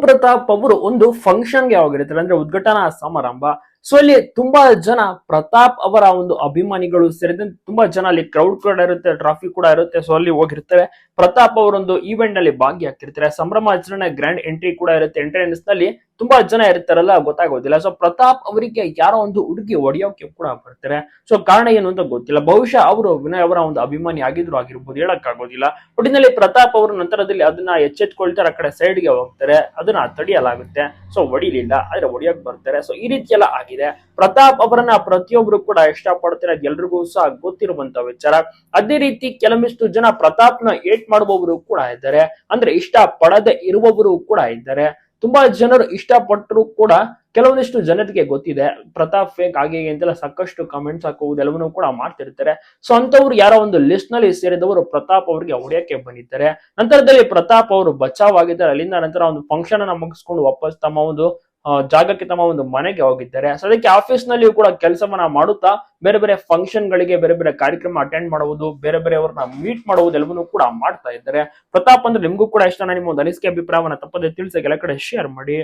ಪ್ರತಾಪ್ ಅವರು ಒಂದು ಫಂಕ್ಷನ್ಗೆ ಹೋಗಿರ್ತಾರೆ ಅಂದ್ರೆ ಉದ್ಘಾಟನಾ ಸಮಾರಂಭ. ಸೊ ಅಲ್ಲಿ ತುಂಬಾ ಜನ ಪ್ರತಾಪ್ ಅವರ ಒಂದು ಅಭಿಮಾನಿಗಳು ಸೇರಿದಂತೆ ತುಂಬಾ ಜನ ಅಲ್ಲಿ ಕ್ರೌಡ್ ಕೂಡ ಇರುತ್ತೆ ಟ್ರಾಫಿಕ್ ಕೂಡ ಇರುತ್ತೆ. ಸೊ ಅಲ್ಲಿ ಹೋಗಿರ್ತಾರೆ ಪ್ರತಾಪ್ ಅವರೊಂದು ಈವೆಂಟ್ನಲ್ಲಿ ಭಾಗಿಯಾಗ್ತಿರ್ತಾರೆ. ಸಂಭ್ರಮಾಚರಣೆ ಗ್ರ್ಯಾಂಡ್ ಎಂಟ್ರಿ ಕೂಡ ಇರುತ್ತೆ. ಎಂಟ್ರೆನ್ಸ್ನಲ್ಲಿ ತುಂಬಾ ಜನ ಇರ್ತಾರಲ್ಲ, ಗೊತ್ತಾಗೋದಿಲ್ಲ. ಸೊ ಪ್ರತಾಪ್ ಅವರಿಗೆ ಯಾರೋ ಒಂದು ಹುಡುಗಿ ಹೊಡೆಯೋಕೆ ಕೂಡ ಬರ್ತಾರೆ. ಸೊ ಕಾರಣ ಏನು ಅಂತ ಗೊತ್ತಿಲ್ಲ. ಬಹುಶಃ ಅವರು ವಿನಯ್ ಅವರ ಒಂದು ಅಭಿಮಾನಿ ಆಗಿದ್ರು, ಆಗಿರ್ಬೋದು. ಹೇಳಕ್ ಆಗೋದಿಲ್ಲ ಒಟ್ಟಿನಲ್ಲಿ ಪ್ರತಾಪ್ ಅವರು ನಂತರದಲ್ಲಿ ಅದನ್ನ ಎಚ್ಚೆತ್ಕೊಳ್ತಾರೆ. ಆ ಕಡೆ ಸೈಡ್ಗೆ ಹೋಗ್ತಾರೆ. ಅದನ್ನ ತಡೆಯಲಾಗುತ್ತೆ. ಸೊ ಹೊಡಿಲಿಲ್ಲ. ಆದ್ರೆ ಹೊಡಿಯೋಕೆ ಬರ್ತಾರೆ. ಸೊ ಈ ರೀತಿ ಎಲ್ಲ ಆಗಿದೆ ಪ್ರತಾಪ್ ಅವರನ್ನ ಪ್ರತಿಯೊಬ್ರು ಕೂಡ ಇಷ್ಟಪಡ್ತಾರೆ ಎಲ್ರಿಗೂ ಸಹ ಗೊತ್ತಿರುವಂತ ವಿಚಾರ. ಅದೇ ರೀತಿ ಕೆಲವಿಷ್ಟು ಜನ ಪ್ರತಾಪ್ನ ಏಟ್ ಮಾಡುವವರು ಕೂಡ ಇದ್ದಾರೆ. ಅಂದ್ರೆ ಇಷ್ಟ ಪಡದೆ ಇರುವವರು ಕೂಡ ಇದ್ದಾರೆ. ತುಂಬಾ ಜನರು ಇಷ್ಟಪಟ್ಟರು ಕೂಡ ಕೆಲವೊಂದಿಷ್ಟು ಜನರಿಗೆ ಗೊತ್ತಿದೆ. ಪ್ರತಾಪ್ ಫೇಕ್ ಹಾಗೆ ಅಂತೆಲ್ಲ ಸಾಕಷ್ಟು ಕಮೆಂಟ್ಸ್ ಹಾಕುವುದು ಎಲ್ಲವನ್ನೂ ಕೂಡ ಮಾಡ್ತಿರ್ತಾರೆ. ಸೊ ಅಂತವ್ರು ಯಾರೋ ಒಂದು ಲಿಸ್ಟ್ನಲ್ಲಿ ಸೇರಿದವರು ಪ್ರತಾಪ್ ಅವರಿಗೆ ಹೊಡೆಯಕ್ಕೆ ಬಂದಿದ್ದಾರೆ. ನಂತರದಲ್ಲಿ ಪ್ರತಾಪ್ ಅವರು ಬಚಾವ್ ಆಗಿದ್ದಾರೆ. ಅಲ್ಲಿಂದ ನಂತರ ಒಂದು ಫಂಕ್ಷನ್ ಅನ್ನ ಮುಗಿಸ್ಕೊಂಡು ವಾಪಸ್ ತಮ್ಮ ಒಂದು ಜಾಗಕ್ಕೆ ತಮ್ಮ ಒಂದು ಮನೆಗೆ ಹೋಗಿದ್ದಾರೆ. ಸೊ ಅದಕ್ಕೆ ಆಫೀಸ್ ನಲ್ಲಿಯೂ ಕೂಡ ಕೆಲಸವನ್ನ ಮಾಡುತ್ತಾ ಬೇರೆ ಬೇರೆ ಫಂಕ್ಷನ್ ಗಳಿಗೆ ಬೇರೆ ಬೇರೆ ಕಾರ್ಯಕ್ರಮ ಅಟೆಂಡ್ ಮಾಡುವುದು, ಬೇರೆ ಬೇರೆ ಅವ್ರನ್ನ ಮೀಟ್ ಮಾಡುವುದು ಎಲ್ಲವನ್ನೂ ಕೂಡ ಮಾಡ್ತಾ ಇದ್ದಾರೆ. ಪ್ರತಾಪ್ ಅಂದ್ರೆ ನಿಮಗೂ ಕೂಡ ಇಷ್ಟ. ನಿಮ್ಮ ಒಂದು ಅನಿಸಿಕೆ ಅಭಿಪ್ರಾಯವನ್ನ ತಪ್ಪದೆ ತಿಳಿಸಿ ಕೆಲ ಕಡೆ ಶೇರ್ ಮಾಡಿ.